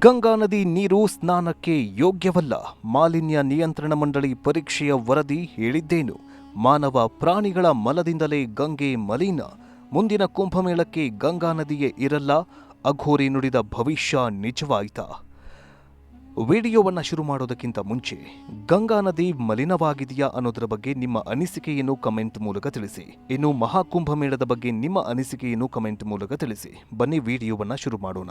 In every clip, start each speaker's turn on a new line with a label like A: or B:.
A: ಗಂಗಾ ನದಿ ನೀರು ಸ್ನಾನಕ್ಕೆ ಯೋಗ್ಯವಲ್ಲ. ಮಾಲಿನ್ಯ ನಿಯಂತ್ರಣ ಮಂಡಳಿ ಪರೀಕ್ಷೆಯ ವರದಿ ಹೇಳಿದ್ದೇನು. ಮಾನವ ಪ್ರಾಣಿಗಳ ಮಲದಿಂದಲೇ ಗಂಗೆ ಮಲಿನ. ಮುಂದಿನ ಕುಂಭಮೇಳಕ್ಕೆ ಗಂಗಾ ನದಿಯೇ ಇರಲ್ಲ. ಅಘೋರಿ ನುಡಿದ ಭವಿಷ್ಯ ನಿಜವಾಯಿತಾ? ವಿಡಿಯೋವನ್ನ ಶುರು ಮಾಡೋದಕ್ಕಿಂತ ಮುಂಚೆ, ಗಂಗಾ ನದಿ ಮಲಿನವಾಗಿದೆಯಾ ಅನ್ನೋದರ ಬಗ್ಗೆ ನಿಮ್ಮ ಅನಿಸಿಕೆಯನ್ನು ಕಮೆಂಟ್ ಮೂಲಕ ತಿಳಿಸಿ. ಇನ್ನು ಮಹಾಕುಂಭಮೇಳದ ಬಗ್ಗೆ ನಿಮ್ಮ ಅನಿಸಿಕೆಯನ್ನು ಕಮೆಂಟ್ ಮೂಲಕ ತಿಳಿಸಿ. ಬನ್ನಿ ವಿಡಿಯೋವನ್ನ ಶುರು ಮಾಡೋಣ.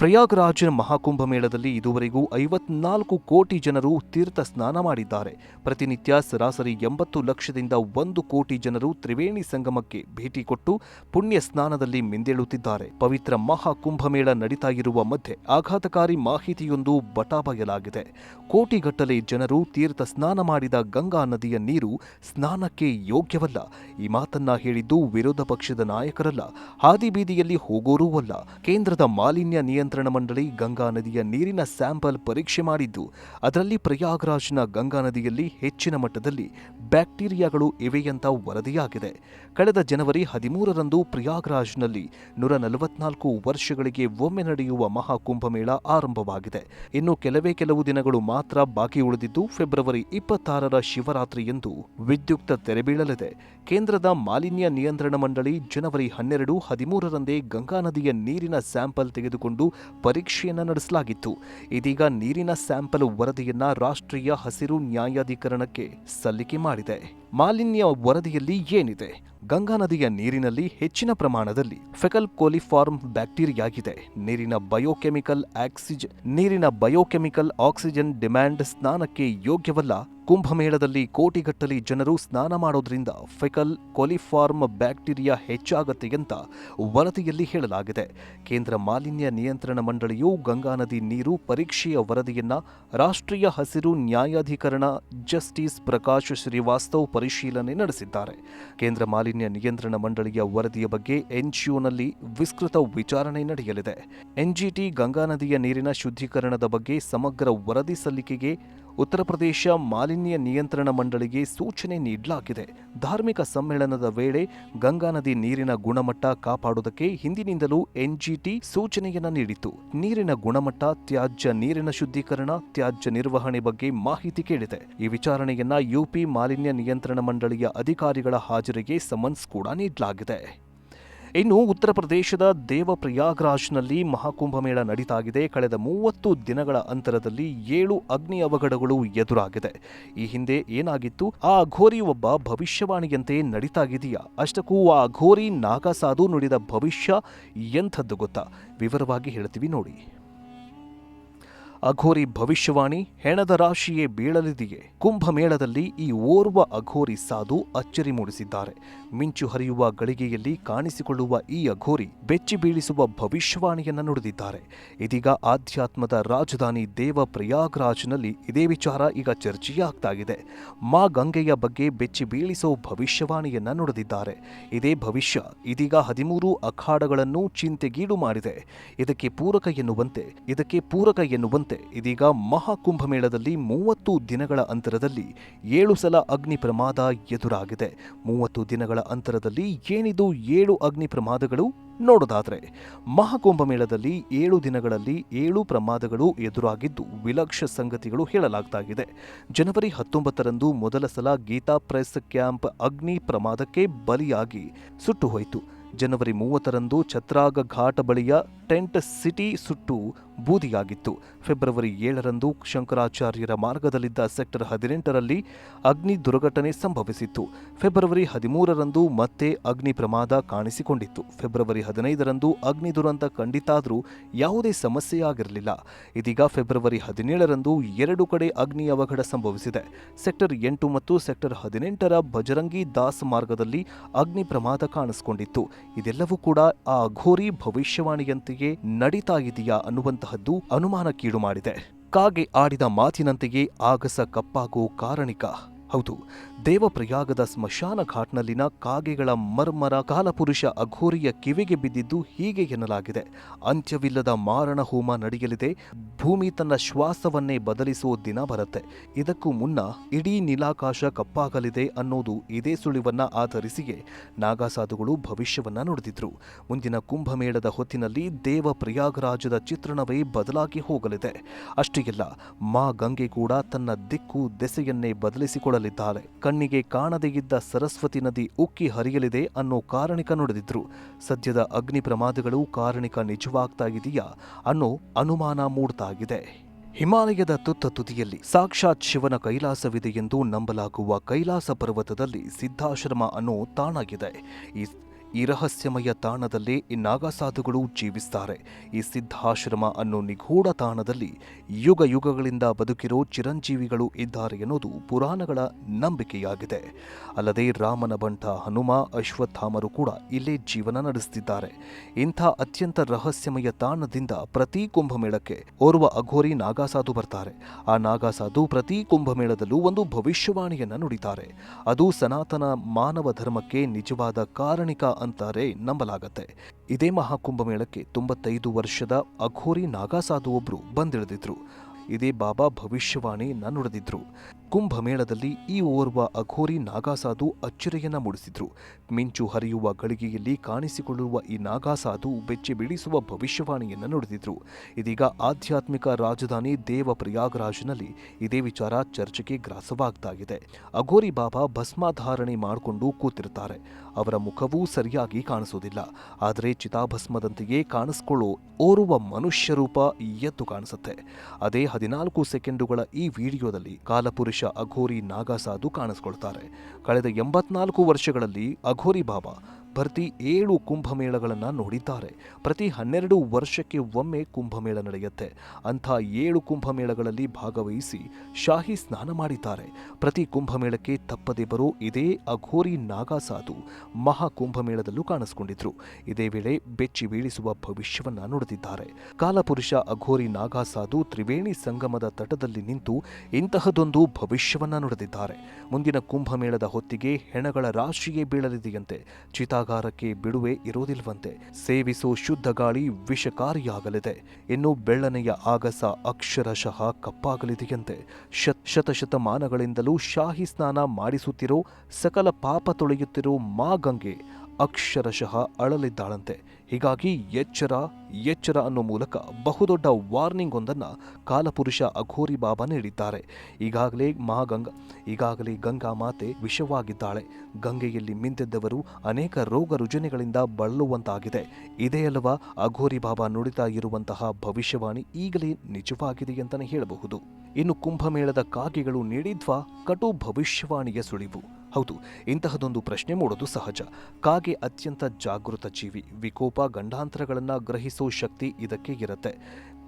A: ಪ್ರಯಾಗ್ರಾಜ್ ಮಹಾಕುಂಭಮೇಳದಲ್ಲಿ ಇದುವರೆಗೂ ಐವತ್ನಾಲ್ಕು ಕೋಟಿ ಜನರು ತೀರ್ಥ ಸ್ನಾನ ಮಾಡಿದ್ದಾರೆ. ಪ್ರತಿನಿತ್ಯ ಸರಾಸರಿ ಎಂಬತ್ತು ಲಕ್ಷದಿಂದ ಒಂದು ಕೋಟಿ ಜನರು ತ್ರಿವೇಣಿ ಸಂಗಮಕ್ಕೆ ಭೇಟಿ ಕೊಟ್ಟು ಪುಣ್ಯ ಸ್ನಾನದಲ್ಲಿ ಮಿಂದೇಳುತ್ತಿದ್ದಾರೆ. ಪವಿತ್ರ ಮಹಾಕುಂಭಮೇಳ ನಡೀತಾ ಇರುವ ಮಧ್ಯೆ ಆಘಾತಕಾರಿ ಮಾಹಿತಿಯೊಂದು ಬಟಾಬಯಲಾಗಿದೆ ಕೋಟಿಗಟ್ಟಲೆ ಜನರು ತೀರ್ಥ ಸ್ನಾನ ಮಾಡಿದ ಗಂಗಾ ನದಿಯ ನೀರು ಸ್ನಾನಕ್ಕೆ ಯೋಗ್ಯವಲ್ಲ. ಈ ಮಾತನ್ನ ಹೇಳಿದ್ದು ವಿರೋಧ ಪಕ್ಷದ ನಾಯಕರಲ್ಲ ಹಾದಿಬೀದಿಯಲ್ಲಿ ಹೋಗೋರೂ ಅಲ್ಲ. ಕೇಂದ್ರದ ಮಾಲಿನ್ಯ ನಿಯಂತ್ರಣ ಮಂಡಳಿ ಗಂಗಾ ನದಿಯ ನೀರಿನ ಸ್ಯಾಂಪಲ್ ಪರೀಕ್ಷೆ ಮಾಡಿದ್ದು, ಅದರಲ್ಲಿ ಪ್ರಯಾಗ್ರಾಜ್ನ ಗಂಗಾ ನದಿಯಲ್ಲಿ ಹೆಚ್ಚಿನ ಮಟ್ಟದಲ್ಲಿ ಬ್ಯಾಕ್ಟೀರಿಯಾಗಳು ಇವೆಯಂತ ವರದಿಯಾಗಿದೆ. ಕಳೆದ ಜನವರಿ ಹದಿಮೂರರಂದು ಪ್ರಯಾಗ್ರಾಜ್ನಲ್ಲಿ ನೂರ ನಲವತ್ನಾಲ್ಕು ವರ್ಷಗಳಿಗೆ ಒಮ್ಮೆ ನಡೆಯುವ ಮಹಾಕುಂಭಮೇಳ ಆರಂಭವಾಗಿದೆ. ಇನ್ನು ಕೆಲವೇ ಕೆಲವು ದಿನಗಳು ಮಾತ್ರ ಬಾಕಿ ಉಳಿದಿದ್ದು, ಫೆಬ್ರವರಿ ಇಪ್ಪತ್ತಾರರ ಶಿವರಾತ್ರಿಯಂದು ವಿದ್ಯುಕ್ತ ತೆರೆಬೀಳಲಿದೆ ಕೇಂದ್ರದ ಮಾಲಿನ್ಯ ನಿಯಂತ್ರಣ ಮಂಡಳಿ ಜನವರಿ ಹನ್ನೆರಡು ಹದಿಮೂರರಂದೇ ಗಂಗಾ ನದಿಯ ನೀರಿನ ಸ್ಯಾಂಪಲ್ ತೆಗೆದುಕೊಂಡು ಪರೀಕ್ಷೆಯನ್ನ ನಡೆಸಲಾಗಿತ್ತು. ಇದೀಗ ನೀರಿನ ಸ್ಯಾಂಪಲ್ ವರದಿಯನ್ನ ರಾಷ್ಟ್ರೀಯ ಹಸಿರು ನ್ಯಾಯಾಧಿಕರಣಕ್ಕೆ ಸಲ್ಲಿಕೆ ಮಾಡಿದೆ. ಮಾಲಿನ್ಯ ವರದಿಯಲ್ಲಿ ಏನಿದೆ? ಗಂಗಾ ನದಿಯ ನೀರಿನಲ್ಲಿ ಹೆಚ್ಚಿನ ಪ್ರಮಾಣದಲ್ಲಿ ಫೆಕಲ್ ಕೋಲಿಫಾರ್ಮ್ ಬ್ಯಾಕ್ಟೀರಿಯಾಗಿದೆ. ನೀರಿನ ಬಯೋಕೆಮಿಕಲ್ ಆಕ್ಸಿಜ್, ನೀರಿನ ಬಯೋಕೆಮಿಕಲ್ ಆಕ್ಸಿಜನ್ ಡಿಮ್ಯಾಂಡ್ ಸ್ನಾನಕ್ಕೆ ಯೋಗ್ಯವಲ್ಲ. ಕುಂಭಮೇಳದಲ್ಲಿ ಕೋಟಿಗಟ್ಟಲೆ ಜನರು ಸ್ನಾನ ಮಾಡೋದ್ರಿಂದ ಫೆಕಲ್ ಕೊಲಿಫಾರ್ಮ್ ಬ್ಯಾಕ್ಟೀರಿಯಾ ಹೆಚ್ಚಾಗತ್ತೆ ಅಂತ ವರದಿಯಲ್ಲಿ ಹೇಳಲಾಗಿದೆ. ಕೇಂದ್ರ ಮಾಲಿನ್ಯ ನಿಯಂತ್ರಣ ಮಂಡಳಿಯು ಗಂಗಾ ನದಿ ನೀರು ಪರೀಕ್ಷೆಯ ವರದಿಯನ್ನ ರಾಷ್ಟ್ರೀಯ ಹಸಿರು ನ್ಯಾಯಾಧಿಕರಣ ಜಸ್ಟಿಸ್ ಪ್ರಕಾಶ್ ಶ್ರೀವಾಸ್ತವ್ ಪರಿಶೀಲನೆ ನಡೆಸಿದ್ದಾರೆ. ಕೇಂದ್ರ ಮಾಲಿನ್ಯ ನಿಯಂತ್ರಣ ಮಂಡಳಿಯ ವರದಿಯ ಬಗ್ಗೆ ಎನ್ಜಿಒನಲ್ಲಿ ವಿಸ್ತೃತ ವಿಚಾರಣೆ ನಡೆಯಲಿದೆ. ಎನ್ಜಿಟಿ ಗಂಗಾ ನದಿಯ ನೀರಿನ ಶುದ್ಧೀಕರಣದ ಬಗ್ಗೆ ಸಮಗ್ರ ವರದಿ ಸಲ್ಲಿಕೆಗೆ ಉತ್ತರ ಪ್ರದೇಶ ಮಾಲಿನ್ಯ ನಿಯಂತ್ರಣ ಮಂಡಳಿಗೆ ಸೂಚನೆ ನೀಡಲಾಗಿದೆ. ಧಾರ್ಮಿಕ ಸಮ್ಮೇಳನದ ವೇಳೆ ಗಂಗಾ ನದಿ ನೀರಿನ ಗುಣಮಟ್ಟ ಕಾಪಾಡುವುದಕ್ಕೆ ಹಿಂದಿನಿಂದಲೂ ಎನ್ಜಿಟಿ ಸೂಚನೆಯನ್ನು ನೀಡಿತು ನೀರಿನ ಗುಣಮಟ್ಟ, ತ್ಯಾಜ್ಯ ನೀರಿನ ಶುದ್ಧೀಕರಣ, ತ್ಯಾಜ್ಯ ನಿರ್ವಹಣೆ ಬಗ್ಗೆ ಮಾಹಿತಿ ಕೇಳಿದೆ. ಈ ವಿಚಾರಣೆಯನ್ನ ಯುಪಿ ಮಾಲಿನ್ಯ ನಿಯಂತ್ರಣ ಮಂಡಳಿಯ ಅಧಿಕಾರಿಗಳ ಹಾಜರಿಗೆ ಸಮನ್ಸ್ ಕೂಡ ನೀಡಲಾಗಿದೆ. ಇನ್ನು ಉತ್ತರ ಪ್ರದೇಶದ ದೇವಪ್ರಯಾಗ್ರಾಜ್ನಲ್ಲಿ ಮಹಾಕುಂಭಮೇಳ ನಡೀತಾಗಿದೆ. ಕಳೆದ ಮೂವತ್ತು ದಿನಗಳ ಅಂತರದಲ್ಲಿ ಏಳು ಅಗ್ನಿ ಅವಘಡಗಳು ಎದುರಾಗಿದೆ. ಈ ಹಿಂದೆ ಏನಾಗಿತ್ತು? ಆ ಅಘೋರಿ ಒಬ್ಬ ಭವಿಷ್ಯವಾಣಿಯಂತೆ ನಡೀತಾಗಿದೆಯಾ? ಅಷ್ಟಕ್ಕೂ ಆ ಅಘೋರಿ ನಾಗಸಾಧು ನುಡಿದ ಭವಿಷ್ಯ ಎಂಥದ್ದು ಗೊತ್ತಾ? ವಿವರವಾಗಿ ಹೇಳ್ತೀವಿ ನೋಡಿ. ಅಘೋರಿ ಭವಿಷ್ಯವಾಣಿ ಹೆಣದ ರಾಶಿಯೇ ಬೀಳಲಿದೆಯೇ? ಕುಂಭಮೇಳದಲ್ಲಿ ಈ ಓರ್ವ ಅಘೋರಿ ಸಾಧು ಅಚ್ಚರಿ ಮೂಡಿಸಿದ್ದಾರೆ. ಮಿಂಚು ಹರಿಯುವ ಗಳಿಗೆಯಲ್ಲಿ ಕಾಣಿಸಿಕೊಳ್ಳುವ ಈ ಅಘೋರಿ ಬೆಚ್ಚಿ ಬೀಳಿಸುವ ಭವಿಷ್ಯವಾಣಿಯನ್ನು ನುಡಿದಿದ್ದಾರೆ. ಇದೀಗ ಆಧ್ಯಾತ್ಮದ ರಾಜಧಾನಿ ದೇವ ಪ್ರಯಾಗ್ರಾಜ್ನಲ್ಲಿ ಇದೇ ವಿಚಾರ ಈಗ ಚರ್ಚೆಯಾಗ್ತಾ ಇದೆ ಮಾ ಗಂಗೆಯ ಬಗ್ಗೆ ಬೆಚ್ಚಿ ಬೀಳಿಸೋ ಭವಿಷ್ಯವಾಣಿಯನ್ನ ನುಡಿದಿದ್ದಾರೆ. ಇದೇ ಭವಿಷ್ಯ ಇದೀಗ ಹದಿಮೂರು ಅಖಾಡಗಳನ್ನು ಚಿಂತೆಗೀಡು ಮಾಡಿದೆ. ಇದಕ್ಕೆ ಪೂರಕ ಎನ್ನುವಂತೆ, ಇದಕ್ಕೆ ಪೂರಕ ಎನ್ನುವಂತೆ ಇದೀಗ ಮಹಾಕುಂಭಮೇಳದಲ್ಲಿ ಮೂವತ್ತು ದಿನಗಳ ಅಂತರದಲ್ಲಿ ಏಳು ಸಲ ಅಗ್ನಿ ಪ್ರಮಾದ ಎದುರಾಗಿದೆ. ಮೂವತ್ತು ದಿನಗಳ ಅಂತರದಲ್ಲಿ ಏನಿದು ಏಳು ಅಗ್ನಿ ಪ್ರಮಾದಗಳು? ನೋಡೋದಾದ್ರೆ, ಮಹಾಕುಂಭಮೇಳದಲ್ಲಿ ಏಳು ದಿನಗಳಲ್ಲಿ ಏಳು ಪ್ರಮಾದಗಳು ಎದುರಾಗಿದ್ದು ವಿಲಕ್ಷ ಸಂಗತಿಗಳು ಹೇಳಲಾಗ್ತಾಗಿದೆ. ಜನವರಿ ಹತ್ತೊಂಬತ್ತರಂದು ಮೊದಲ ಸಲ ಗೀತಾ ಪ್ರೆಸ್ ಕ್ಯಾಂಪ್ ಅಗ್ನಿ ಪ್ರಮಾದಕ್ಕೆ ಬಲಿಯಾಗಿ ಸುಟ್ಟು ಹೋಯಿತು. ಜನವರಿ ಮೂವತ್ತರಂದು ಛತ್ರಾಗ ಘಾಟ್ ಬಳಿಯ ಟೆಂಟ್ ಸಿಟಿ ಸುಟ್ಟು ಬೂದಿಯಾಗಿತ್ತು. ಫೆಬ್ರವರಿ ಏಳರಂದು ಶಂಕರಾಚಾರ್ಯರ ಮಾರ್ಗದಲ್ಲಿದ್ದ ಸೆಕ್ಟರ್ ಹದಿನೆಂಟರಲ್ಲಿ ಅಗ್ನಿ ದುರ್ಘಟನೆ ಸಂಭವಿಸಿತ್ತು. ಫೆಬ್ರವರಿ ಹದಿಮೂರರಂದು ಮತ್ತೆ ಅಗ್ನಿ ಪ್ರಮಾದ ಕಾಣಿಸಿಕೊಂಡಿತ್ತು. ಫೆಬ್ರವರಿ ಹದಿನೈದರಂದು ಅಗ್ನಿ ದುರಂತ ಖಂಡಿತಾದರೂ ಯಾವುದೇ ಸಮಸ್ಯೆಯಾಗಿರಲಿಲ್ಲ. ಇದೀಗ ಫೆಬ್ರವರಿ ಹದಿನೇಳರಂದು ಎರಡು ಕಡೆ ಅಗ್ನಿ ಅವಘಡ ಸಂಭವಿಸಿದೆ. ಸೆಕ್ಟರ್ ಎಂಟು ಮತ್ತು ಸೆಕ್ಟರ್ ಹದಿನೆಂಟರ ಬಜರಂಗಿ ದಾಸ್ ಮಾರ್ಗದಲ್ಲಿ ಅಗ್ನಿ ಪ್ರಮಾದ ಕಾಣಿಸಿಕೊಂಡಿತ್ತು. ಇದೆಲ್ಲವೂ ಕೂಡ ಆ ಅಘೋರಿ ಭವಿಷ್ಯವಾಣಿಯಂತೆಯೇ ನಡೀತಾ ಇದೆಯಾ ಅನ್ನುವಂತಹದ್ದು ಅನುಮಾನಕ್ಕೀಡು ಮಾಡಿದೆ. ಕಾಗೆ ಆಡಿದ ಮಾತಿನಂತೆಯೇ ಆಗಸ ಕಪ್ಪಾಗೋ ಕಾರಣಿಕ. ಹೌದು ದೇವಪ್ರಯಾಗದ ಸ್ಮಶಾನ ಘಾಟ್ನಲ್ಲಿನ ಕಾಗೆಗಳ ಮರ್ಮರ ಕಾಲಪುರುಷ ಅಘೋರಿಯ ಕಿವಿಗೆ ಬಿದ್ದಿದ್ದು ಹೀಗೆ ಎನ್ನಲಾಗಿದೆ. ಅಂತ್ಯವಿಲ್ಲದ ಮಾರಣ ಹೋಮ ನಡೆಯಲಿದೆ. ಭೂಮಿ ತನ್ನ ಶ್ವಾಸವನ್ನೇ ಬದಲಿಸುವ ದಿನ ಬರುತ್ತೆ. ಇದಕ್ಕೂ ಮುನ್ನ ಇಡೀ ನೀಲಾಕಾಶ ಕಪ್ಪಾಗಲಿದೆ ಅನ್ನೋದು ಇದೇ ಸುಳಿವನ್ನ ಆಧರಿಸಿಯೇ ನಾಗಾಸಾಧುಗಳು ಭವಿಷ್ಯವನ್ನ ನುಡಿದಿದ್ರು. ಮುಂದಿನ ಕುಂಭಮೇಳದ ಹೊತ್ತಿನಲ್ಲಿ ದೇವ ಪ್ರಯಾಗರಾಜದ ಚಿತ್ರಣವೇ ಬದಲಾಗಿ ಹೋಗಲಿದೆ. ಅಷ್ಟೇ ಇಲ್ಲ ಮಾ ಗಂಗೆ ಕೂಡ ತನ್ನ ದಿಕ್ಕು, ದೆಸೆಯನ್ನೇ ಬದಲಿಸಿಕೊಳ್ಳಲಿದ್ದಾಳೆ. ಕಣ್ಣಿಗೆ ಕಾಣದೇ ಇದ್ದ ಸರಸ್ವತಿ ನದಿ ಉಕ್ಕಿ ಹರಿಯಲಿದೆ ಅನ್ನೋ ಕಾರಣಿಕ ನುಡಿದಿದ್ರು. ಸದ್ಯದ ಅಗ್ನಿ ಪ್ರಮಾದಗಳು ಕಾರಣಿಕ ನಿಜವಾಗ್ತಾ ಇದೆಯಾ ಅನ್ನೋ ಅನುಮಾನ ಮೂಡ್ತಾ ಇದೆ ಹಿಮಾಲಯದ ತುತ್ತ ತುದಿಯಲ್ಲಿ ಸಾಕ್ಷಾತ್ ಶಿವನ ಕೈಲಾಸವಿದೆ ಎಂದು ನಂಬಲಾಗುವ ಕೈಲಾಸ ಪರ್ವತದಲ್ಲಿ ಸಿದ್ಧಾಶ್ರಮ ಅನ್ನೋ ತಾಣಾಗಿದೆ. ಈ ಈ ರಹಸ್ಯಮಯ ತಾಣದಲ್ಲಿ ಈ ನಾಗಸಾಧುಗಳು ಜೀವಿಸ್ತಾರೆ. ಈ ಸಿದ್ಧಾಶ್ರಮ ಅನ್ನೋ ನಿಗೂಢ ತಾಣದಲ್ಲಿ ಯುಗ ಯುಗಗಳಿಂದ ಬದುಕಿರೋ ಚಿರಂಜೀವಿಗಳು ಇದ್ದಾರೆ ಎನ್ನುವುದು ಪುರಾಣಗಳ ನಂಬಿಕೆಯಾಗಿದೆ. ಅಲ್ಲದೆ ರಾಮನ ಬಂಟ ಹನುಮ, ಅಶ್ವತ್ಥಾಮರು ಕೂಡ ಇಲ್ಲೇ ಜೀವನ ನಡೆಸುತ್ತಿದ್ದಾರೆ ಇಂಥ ಅತ್ಯಂತ ರಹಸ್ಯಮಯ ತಾಣದಿಂದ ಪ್ರತಿ ಕುಂಭಮೇಳಕ್ಕೆ ಓರ್ವ ಅಘೋರಿ ನಾಗಾಸಾಧು ಬರ್ತಾರೆ. ಆ ನಾಗಾಸಾಧು ಪ್ರತಿ ಕುಂಭಮೇಳದಲ್ಲೂ ಒಂದು ಭವಿಷ್ಯವಾಣಿಯನ್ನು ನುಡಿತಾರೆ. ಅದು ಸನಾತನ ಮಾನವ ಧರ್ಮಕ್ಕೆ ನಿಜವಾದ ಕಾರಣಿಕ ಅಂತಾರೆ ನಂಬಲಾಗತ್ತೆ. ಇದೇ ಮಹಾಕುಂಭಮೇಳಕ್ಕೆ ತೊಂಬತ್ತೈದು ವರ್ಷದ ಅಘೋರಿ ನಾಗಾಸಾಧು ಒಬ್ರು ಬಂದಿಳಿದಿದ್ರು. ಇದೇ ಬಾಬಾ ಭವಿಷ್ಯವಾಣಿಯನ್ನ ನುಡಿದಿದ್ರು ಕುಂಭಮೇಳದಲ್ಲಿ ಈ ಓರ್ವ ಅಘೋರಿ ನಾಗಾಸಾಧು ಅಚ್ಚರಿಯನ್ನ ಮೂಡಿಸಿದ್ರು. ಮಿಂಚು ಹರಿಯುವ ಗಳಿಗೆಯಲ್ಲಿ ಕಾಣಿಸಿಕೊಳ್ಳುವ ಈ ನಾಗಾಸಾಧು ಬೆಚ್ಚಿ ಬಿಡಿಸುವ ಭವಿಷ್ಯವಾಣಿಯನ್ನ ನುಡಿದಿದ್ರು. ಇದೀಗ ಆಧ್ಯಾತ್ಮಿಕ ರಾಜಧಾನಿ ದೇವ ಪ್ರಯಾಗರಾಜ್ನಲ್ಲಿ ಇದೇ ವಿಚಾರ ಚರ್ಚೆಗೆ ಗ್ರಾಸವಾಗ್ತಾ ಇದೆ ಅಘೋರಿ ಬಾಬಾ ಭಸ್ಮಾಧಾರಣೆ ಮಾಡಿಕೊಂಡು ಕೂತಿರ್ತಾರೆ. ಅವರ ಮುಖವೂ ಸರಿಯಾಗಿ ಕಾಣಿಸೋದಿಲ್ಲ. ಆದರೆ ಚಿತಾಭಸ್ಮದಂತೆಯೇ ಕಾಣಿಸ್ಕೊಳ್ಳೋ ಓರ್ವ ಮನುಷ್ಯ ರೂಪ ಎದ್ದು ಕಾಣಿಸುತ್ತೆ. ಅದೇ ಹದಿನಾಲ್ಕು ಸೆಕೆಂಡುಗಳ ಈ ವಿಡಿಯೋದಲ್ಲಿ ಕಾಲಪುರುಷ ಅಘೋರಿ ನಾಗಾಸಾಧು ಕಾಣಿಸ್ಕೊಳ್ತಾರೆ. ಕಳೆದ ಎಂಬತ್ನಾಲ್ಕು ವರ್ಷಗಳಲ್ಲಿ ಅಘೋರಿ ಬಾಬಾ ಪ್ರತಿ ಏಳು ಕುಂಭಮೇಳಗಳನ್ನು ನೋಡಿದ್ದಾರೆ. ಪ್ರತಿ ಹನ್ನೆರಡು ವರ್ಷಕ್ಕೆ ಒಮ್ಮೆ ಕುಂಭಮೇಳ ನಡೆಯುತ್ತೆ. ಅಂಥ ಏಳು ಕುಂಭಮೇಳಗಳಲ್ಲಿ ಭಾಗವಹಿಸಿ ಶಾಹಿ ಸ್ನಾನ ಮಾಡಿದ್ದಾರೆ. ಪ್ರತಿ ಕುಂಭಮೇಳಕ್ಕೆ ತಪ್ಪದೆ ಬರೋ ಇದೇ ಅಘೋರಿ ನಾಗಾಸಾಧು ಮಹಾ ಕುಂಭಮೇಳದಲ್ಲೂ ಕಾಣಿಸ್ಕೊಂಡಿದ್ರು. ಇದೇ ವೇಳೆ ಬೆಚ್ಚಿ ಬೀಳಿಸುವ ಭವಿಷ್ಯವನ್ನ ನುಡಿದಿದ್ದಾರೆ. ಕಾಲಪುರುಷ ಅಘೋರಿ ನಾಗಾಸಾಧು ತ್ರಿವೇಣಿ ಸಂಗಮದ ತಟದಲ್ಲಿ ನಿಂತು ಇಂತಹದೊಂದು ಭವಿಷ್ಯವನ್ನ ನುಡಿದಿದ್ದಾರೆ. ಮುಂದಿನ ಕುಂಭಮೇಳದ ಹೊತ್ತಿಗೆ ಹೆಣಗಳ ರಾಶಿಯೇ ಬೀಳಲಿದೆಯಂತೆ. ಚಿತಾಗಾರಕ್ಕೆ ಬಿಡುವೆ ಇರೋದಿಲ್ವಂತೆ ಸೇವಿಸೋ ಶುದ್ಧ ಗಾಳಿ ವಿಷಕಾರಿಯಾಗಲಿದೆ. ಇನ್ನು ಬೆಳ್ಳನೆಯ ಆಗಸ ಅಕ್ಷರಶಃ ಕಪ್ಪಾಗಲಿದೆಯಂತೆ. ಶತ್ ಶತಶತಮಾನಗಳಿಂದಲೂ ಶಾಹಿ ಸ್ನಾನ ಮಾಡಿಸುತ್ತಿರೋ ಸಕಲ ಪಾಪ ತೊಳೆಯುತ್ತಿರೋ ಮಾ ಗಂಗೆ ಅಕ್ಷರಶಃ ಅಳಲಿದ್ದಾಳಂತೆ. ಹೀಗಾಗಿ ಎಚ್ಚರ ಎಚ್ಚರ ಅನ್ನೋ ಮೂಲಕ ಬಹುದೊಡ್ಡ ವಾರ್ನಿಂಗ್ ಒಂದನ್ನು ಕಾಲಪುರುಷ ಅಘೋರಿ ಬಾಬಾ ನೀಡಿದ್ದಾರೆ. ಈಗಾಗಲೇ ಮಹಾಗಂಗಾ, ಈಗಾಗಲೇ ಗಂಗಾ ಮಾತೆ ವಿಷವಾಗಿದ್ದಾಳೆ. ಗಂಗೆಯಲ್ಲಿ ಮಿಂದೆದ್ದವರು ಅನೇಕ ರೋಗ ರುಜಿನಗಳಿಂದ ಬಳಲುವಂತಾಗಿದೆ. ಇದೇ ಅಲ್ಲವಾ ಅಘೋರಿ ಬಾಬಾ ನುಡಿತಾ ಇರುವಂತಹ ಭವಿಷ್ಯವಾಣಿ ಈಗಲೇ ನಿಜವಾಗಿದೆ ಅಂತಲೇ ಹೇಳಬಹುದು. ಇನ್ನು ಕುಂಭಮೇಳದ ಕಾಗೆಗಳು ನೀಡಿದ್ವಾ? ಕಟು ಭವಿಷ್ಯವಾಣಿಯ ಸುಳಿವು. ಹೌದು, ಇಂತಹದೊಂದು ಪ್ರಶ್ನೆ ಮೂಡೋದು ಸಹಜ. ಕಾಗೆ ಅತ್ಯಂತ ಜಾಗೃತ ಜೀವಿ, ವಿಕೋಪ ಗಂಡಾಂತರಗಳನ್ನು ಗ್ರಹಿಸೋ ಶಕ್ತಿ ಇದಕ್ಕೆ ಇರುತ್ತೆ.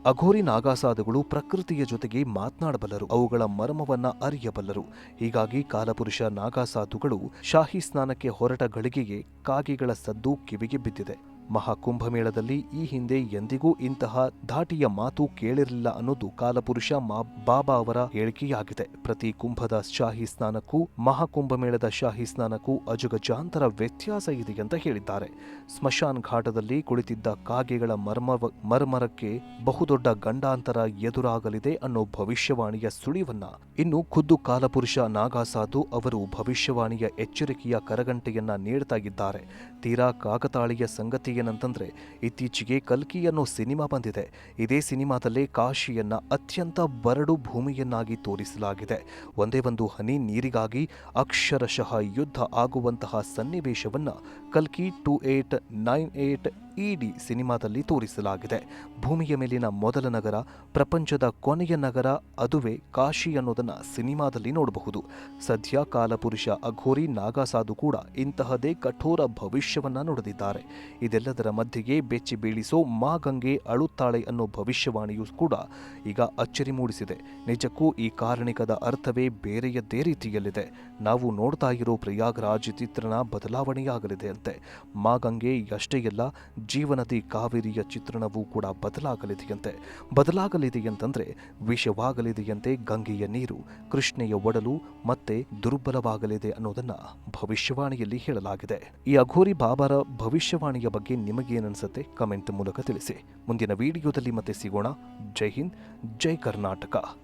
A: ಅಘೋರಿ ನಾಗಾಸಾಧುಗಳು ಪ್ರಕೃತಿಯ ಜೊತೆಗೆ ಮಾತನಾಡಬಲ್ಲರು, ಅವುಗಳ ಮರ್ಮವನ್ನ ಅರಿಯಬಲ್ಲರು. ಹೀಗಾಗಿ ಕಾಲಪುರುಷ ನಾಗಾಸಾಧುಗಳು ಶಾಹಿ ಸ್ನಾನಕ್ಕೆ ಹೊರಟ ಗಳಿಗೆಯೇ ಕಾಗೆಗಳ ಸದ್ದು ಕಿವಿಗೆ ಬಿದ್ದಿದೆ. ಮಹಾಕುಂಭಮೇಳದಲ್ಲಿ ಈ ಹಿಂದೆ ಎಂದಿಗೂ ಇಂತಹ ಧಾಟಿಯ ಮಾತು ಕೇಳಿರಲಿಲ್ಲ ಅನ್ನೋದು ಕಾಲಪುರುಷ ಬಾಬಾ ಅವರ ಹೇಳಿಕೆಯಾಗಿದೆ. ಪ್ರತಿ ಕುಂಭದ ಶಾಹಿ ಸ್ನಾನಕ್ಕೂ, ಮಹಾಕುಂಭಮೇಳದ ಶಾಹಿ ಸ್ನಾನಕ್ಕೂ ಅಜಗಜಾಂತರ ವ್ಯತ್ಯಾಸ ಇದೆ ಅಂತ ಹೇಳಿದ್ದಾರೆ. ಸ್ಮಶಾನ್ ಘಾಟದಲ್ಲಿ ಕುಳಿತಿದ್ದ ಕಾಗೆಗಳ ಮರ್ಮ ಮರ್ಮರಕ್ಕೆ ಬಹುದೊಡ್ಡ ಗಂಡಾಂತರ ಎದುರಾಗಲಿದೆ ಅನ್ನೋ ಭವಿಷ್ಯವಾಣಿಯ ಸುಳಿವನ್ನ ಇನ್ನು ಖುದ್ದು ಕಾಲಪುರುಷ ನಾಗಾಸಾಧು ಅವರು ಭವಿಷ್ಯವಾಣಿಯ ಎಚ್ಚರಿಕೆಯ ಕರಗಂಟೆಯನ್ನ ನೀಡ್ತಾ ಇದ್ದಾರೆ. ತೀರಾ ಕಾಕತಾಳೀಯ ಸಂಗತಿ ಏನಂತಂದ್ರೆ, ಇತ್ತೀಚೆಗೆ ಕಲ್ಕಿ ಅನ್ನೋ ಸಿನಿಮಾ ಬಂದಿದೆ. ಇದೇ ಸಿನಿಮಾದಲ್ಲೇ ಕಾಶಿಯನ್ನು ಅತ್ಯಂತ ಬರಡು ಭೂಮಿಯನ್ನಾಗಿ ತೋರಿಸಲಾಗಿದೆ. ಒಂದೇ ಒಂದು ಹನಿ ನೀರಿಗಾಗಿ ಅಕ್ಷರಶಃ ಯುದ್ಧ ಆಗುವಂತಹ ಸನ್ನಿವೇಶವನ್ನ ಕಲ್ಕಿ two eight nine eight AD ಸಿನಿಮಾದಲ್ಲಿ ತೋರಿಸಲಾಗಿದೆ. ಭೂಮಿಯ ಮೇಲಿನ ಮೊದಲ ನಗರ, ಪ್ರಪಂಚದ ಕೊನೆಯ ನಗರ, ಅದುವೇ ಕಾಶಿ ಅನ್ನೋದನ್ನು ಸಿನಿಮಾದಲ್ಲಿ ನೋಡಬಹುದು. ಸದ್ಯ ಕಾಲಪುರುಷ ಅಘೋರಿ ನಾಗಾಸಾಧು ಕೂಡ ಇಂತಹದೇ ಕಠೋರ ಭವಿಷ್ಯವನ್ನು ನುಡಿದಿದ್ದಾರೆ. ಇದೆಲ್ಲದರ ಮಧ್ಯೆಯೇ ಬೆಚ್ಚಿ ಬೀಳಿಸೋ ಮಾ ಗಂಗೆ ಅಳುತ್ತಾಳೆ ಅನ್ನೋ ಭವಿಷ್ಯವಾಣಿಯೂ ಕೂಡ ಈಗ ಅಚ್ಚರಿ ಮೂಡಿಸಿದೆ. ನಿಜಕ್ಕೂ ಈ ಕಾರಣಿಕದ ಅರ್ಥವೇ ಬೇರೆಯದ್ದೇ ರೀತಿಯಲ್ಲಿದೆ. ನಾವು ನೋಡ್ತಾ ಇರೋ ಪ್ರಯಾಗ್ರಾಜ್ ಚಿತ್ರಣ ಬದಲಾವಣೆಯಾಗಲಿದೆ ಅಂತೆ. ಮಾ ಗಂಗೆ ಅಷ್ಟೇ ಎಲ್ಲ ಜೀವನದಿ ಕಾವೇರಿಯ ಚಿತ್ರಣವೂ ಕೂಡ ಬದಲಾಗಲಿದೆಯಂತೆ. ಬದಲಾಗಲಿದೆಯಂತಂದ್ರೆ ವಿಷವಾಗಲಿದೆಯಂತೆ ಗಂಗೆಯ ನೀರು, ಕೃಷ್ಣೆಯ ಒಡಲು ಮತ್ತೆ ದುರ್ಬಲವಾಗಲಿದೆ ಅನ್ನೋದನ್ನ ಭವಿಷ್ಯವಾಣಿಯಲ್ಲಿ ಹೇಳಲಾಗಿದೆ. ಈ ಅಘೋರಿ ಬಾಬಾರ ಭವಿಷ್ಯವಾಣಿಯ ಬಗ್ಗೆ ನಿಮಗೇನನ್ಸುತ್ತೆ ಕಮೆಂಟ್ ಮೂಲಕ ತಿಳಿಸಿ. ಮುಂದಿನ ವಿಡಿಯೋದಲ್ಲಿ ಮತ್ತೆ ಸಿಗೋಣ. ಜೈ ಹಿಂದ್, ಜೈ ಕರ್ನಾಟಕ.